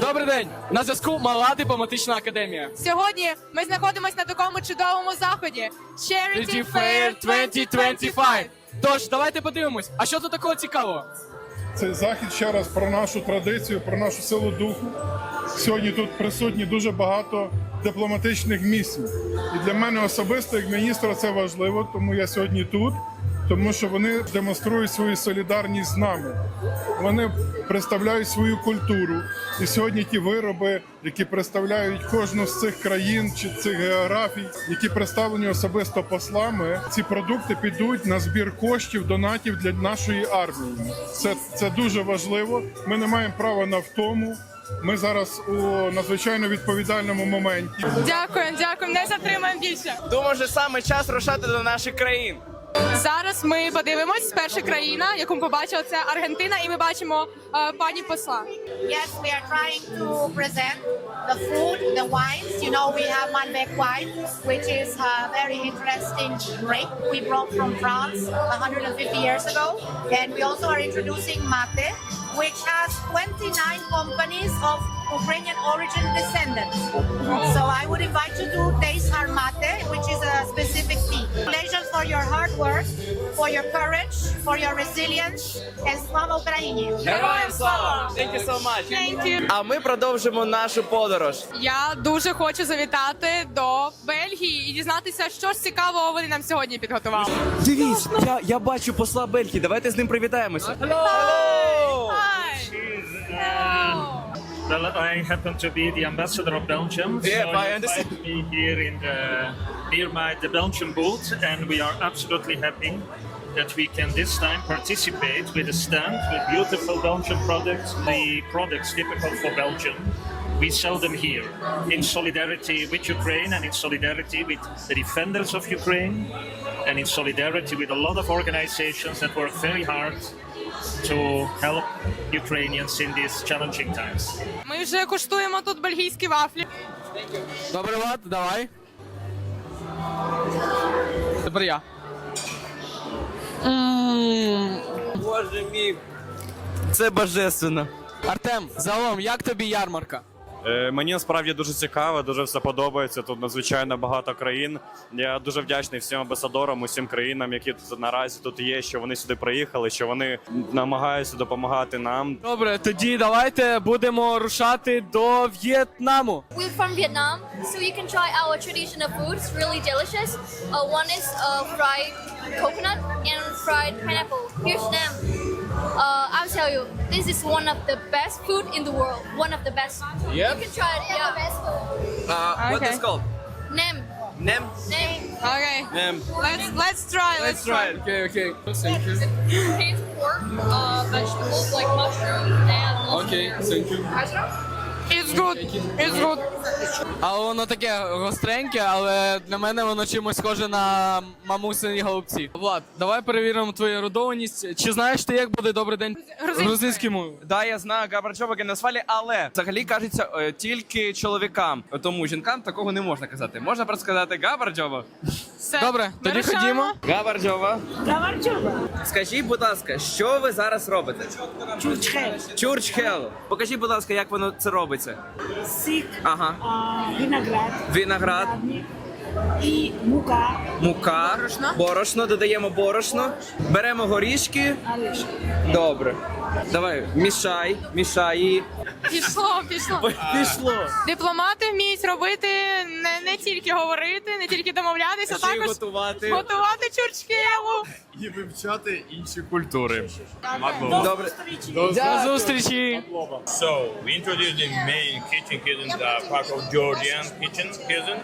Добрий день! На зв'язку мала дипломатична академія. Сьогодні ми знаходимося на такому чудовому заході. Charity Fair 2025. Тож, давайте подивимось, а що тут такого цікавого? Цей захід ще раз про нашу традицію, про нашу силу духу. Сьогодні тут присутні дуже багато дипломатичних місій. І для мене особисто, як міністра, це важливо, тому я сьогодні тут, тому що вони демонструють свою солідарність з нами. Вони представляють свою культуру. І сьогодні ті вироби, які представляють кожну з цих країн чи цих географій, які представлені особисто послами, ці продукти підуть на збір коштів, донатів для нашої армії. Це, це дуже важливо. Ми не маємо права на втому. Ми зараз у надзвичайно відповідальному моменті. Дякую, дякую. Не затримаємо більше. Думаю, що саме час рушати до наших країн. Зараз ми подивимось. Перша країна, яку ми побачили, це Аргентина, і ми бачимо е, пані посла. Yes, we are trying to present the food, the wines. You know, we have Malbec wine, which is a very interesting grape we brought from France 150 years ago. And we also are introducing mate, which has 29 companies of Ukrainian origin descendants. So I would invite you to taste our mate, which is a specific tea. Congratulations for your hard work, for your courage, for your resilience, and Slava Ukraini! Героям слава! Thank you so much! Thank you. А ми продовжимо нашу подорож. Я дуже хочу завітати до Бельгії і дізнатися, що ж цікавого вони нам сьогодні підготували. Дивіться, я, я бачу посла Бельгії. Давайте з ним привітаємося. Well, I happen to be the ambassador of Belgium. Yeah, so I understand. me here in the near my the Belgian booth, and we are absolutely happy that we can this time participate with a stand with beautiful Belgian products, the products typical for Belgium. We sell them here in solidarity with Ukraine and in solidarity with the defenders of Ukraine and in solidarity with a lot of organizations that work very hard to help Ukrainians in these challenging times. Ми вже куштуємо тут бельгійські вафлі. Добре, Влад, давай. Тепер я. Боже мій. Це божественно. Артем, загалом, як тобі ярмарка? Е, Мені насправді дуже цікаво, дуже все подобається. Тут надзвичайно багато країн. Я дуже вдячний всім амбасадорам, усім країнам, які тут наразі тут є, що вони сюди приїхали, що вони намагаються допомагати нам. Добре, тоді давайте будемо рушати до В'єтнаму. We're from Vietnam, so you can try our traditional foods, really delicious. Uh, one is uh, fried coconut and fried pineapple. Here's them. Uh, I'll tell you, this is one of the best food in the world. One of the best. Yep. You can try it. Yeah. Best food. Uh, What Okay. is called? Nem. Nem. Nem. Okay. Nem. Let's let's try. Let's try it. Okay, okay. Thank you. Contains pork, uh, vegetables like mushrooms, and Okay, thank you. I don't know. It's good, it's good. А воно таке гостреньке, але для мене воно чимось схоже на мамусині голубці. Влад, давай перевіримо твою ерудованість. Чи знаєш ти, як буде добрий день Грузинською. грузинською мовою? Да, я знаю Габарджова Генесвалі, але взагалі кажеться е, тільки чоловікам. Тому жінкам такого не можна казати. Можна просто сказати Габарджова. Все. Добре, Ми тоді рушаємо. ходімо. Габарджова. Габарджова. Скажіть, будь ласка, що ви зараз робите? Чурчхел. Чурчхел. Покажіть, будь ласка, як воно це робиться. Сік, Ага. а, виноград, Виноград, і мука, мука, Борошно. борошно, додаємо борошно, беремо горішки. орешки. Добре. Давай, мішай, мішай і Пішло, пішло. пішло. Дипломати вміють робити не, не тільки говорити, не тільки домовлятися, а Ще й також готувати. готувати чурчхелу. І вивчати інші культури. Добре. До зустрічі! So we introduced the main kitchen kitchen, the part of Georgian kitchen kitchen.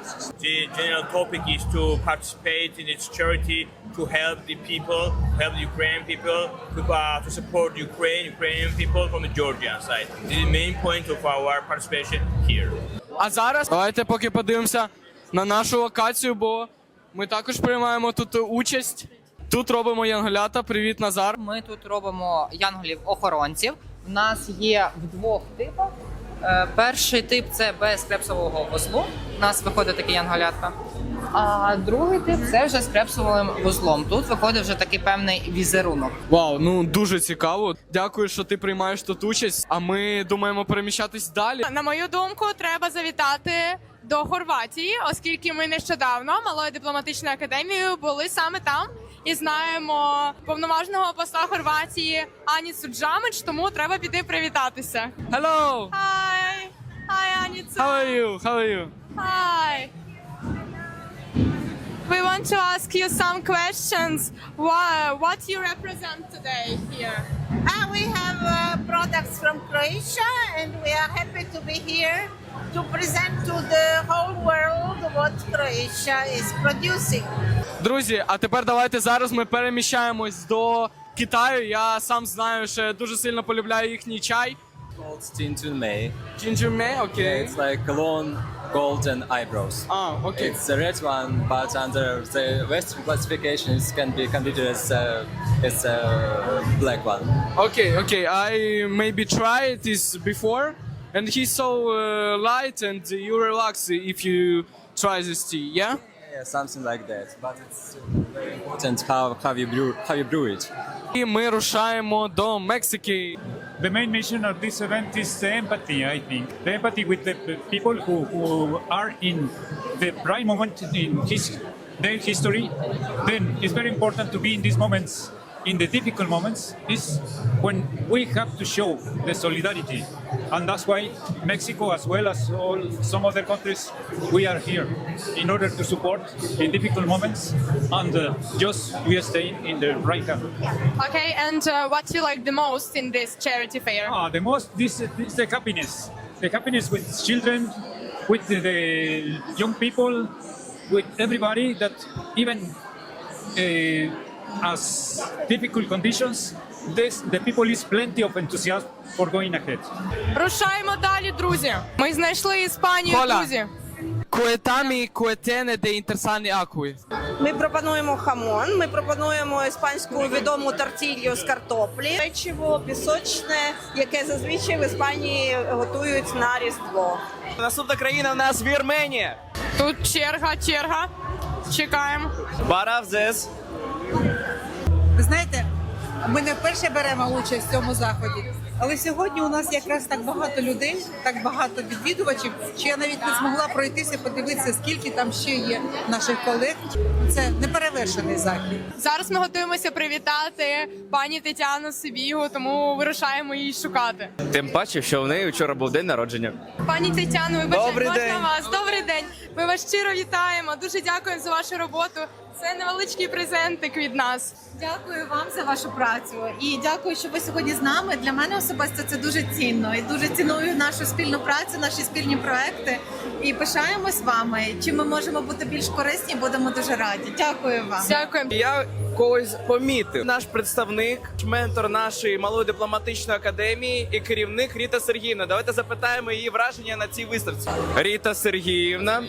The general topic is to participate in its charity to help the people, help the Ukrainian people, to, uh, to support Ukraine, Ukrainian people from the Georgian side. This is the main point of our participation here. А зараз давайте поки подивимося на нашу локацію, бо ми також приймаємо тут участь. Тут робимо янголята. Привіт, Назар. Ми тут робимо янголів-охоронців. У нас є в двох типах. Е, Перший тип це без клепсового вузлу. У нас виходить такі янголятка. А другий тип це вже з крепсуловим вузлом. Тут виходить вже такий певний візерунок. Вау, ну дуже цікаво. Дякую, що ти приймаєш тут участь. А ми думаємо переміщатись далі. На мою думку, треба завітати до Хорватії, оскільки ми нещодавно малою дипломатичною академією були саме там і знаємо повноважного посла Хорватії Аніцу Джамич, тому треба піти привітатися. Hello! Hi! Hi, Аніцу! How are you? How are you? Hi! We want to ask you some questions. What, what you represent today here? Ah, we have uh, products from Croatia, and we are happy to be here to present to the whole world what Croatia is producing. Друзі, а тепер давайте зараз ми переміщаємось до Китаю. Я сам знаю, що я дуже сильно полюбляю їхній чай. called Tintun Mei. Джинджерме, окей. It's like cologne, golden eyebrows. А, окей. It's the red one, but under the Western classification, it can be considered as uh, it's a black one. Okay, okay. I maybe tried this before, and he's so uh, light, and you relax if you try this tea. Yeah. Yeah, something like that. But it's very important how, how you brew how you brew it. І ми рушаємо до Мексики. The main mission of this event is the empathy, I think. The empathy with the p- people who, who are in the right moment in his, their history. Then it's very important to be in these moments, in the difficult moments, is when we have to show the solidarity. And that's why Mexico, as well as all some other countries, we are here in order to support in difficult moments and uh, just we are staying in the right hand. Okay, and uh, what you like the most in this charity fair? Ah, the most this, this the happiness, the happiness with children, with the, the young people, with everybody that even uh, as difficult conditions, this, the people is plenty of enthusiasm for going ahead. Рушаємо далі, друзі. Ми знайшли Іспанію, Коля. друзі. Куетамі куетене де інтерсані акуї. Ми пропонуємо хамон, ми пропонуємо іспанську відому тортілью з картоплі, печиво пісочне, яке зазвичай в Іспанії готують на Різдво. Наступна країна в нас Вірменія. Тут черга, черга. Чекаємо. Баравзес. Ви знаєте, ми не вперше беремо участь в цьому заході, але сьогодні у нас якраз так багато людей, так багато відвідувачів, що я навіть не змогла пройтися, подивитися, скільки там ще є наших колег. Це неперевершений захід. Зараз ми готуємося привітати пані Тетяну Сибігу, тому вирушаємо її шукати. Тим паче, що в неї вчора був день народження. Пані Тетяно, вибачте, можна день. вас? Добрий день. Ми вас щиро вітаємо. Дуже дякуємо за вашу роботу. Це невеличкий презентик від нас. Дякую вам за вашу працю і дякую, що ви сьогодні з нами. Для мене особисто це дуже цінно і дуже ціную нашу спільну працю, наші спільні проекти. І пишаємось вами. Чим ми можемо бути більш корисні, будемо дуже раді. Дякую вам. Дякую. Я когось помітив. Наш представник, ментор нашої малої дипломатичної академії і керівник Ріта Сергіївна. Давайте запитаємо її враження на цій виставці. Ріта Сергіївна,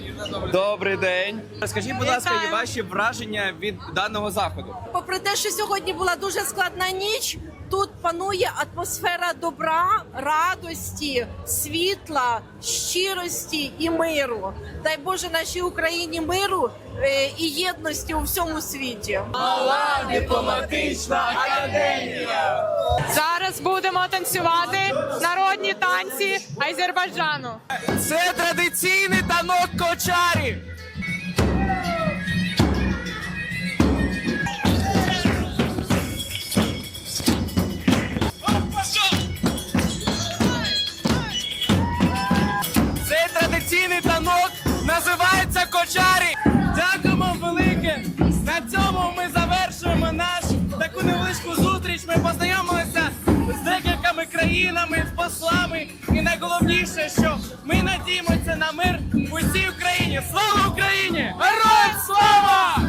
добрий день. Скажіть, будь ласка, ваші враження від даного заходу? Попри те, що сьогодні була дуже складна ніч, тут панує атмосфера добра, радості, світла, щирості і миру. Дай Боже нашій Україні миру е, і єдності у всьому світі. Зараз будемо танцювати народні танці Азербайджану. Це традиційний танок кочарі. цьому ми завершуємо наш таку невеличку зустріч. Ми познайомилися з декількома країнами, з послами. І найголовніше, що ми надіємося на мир у всій Україні. Слава Україні! Героям слава!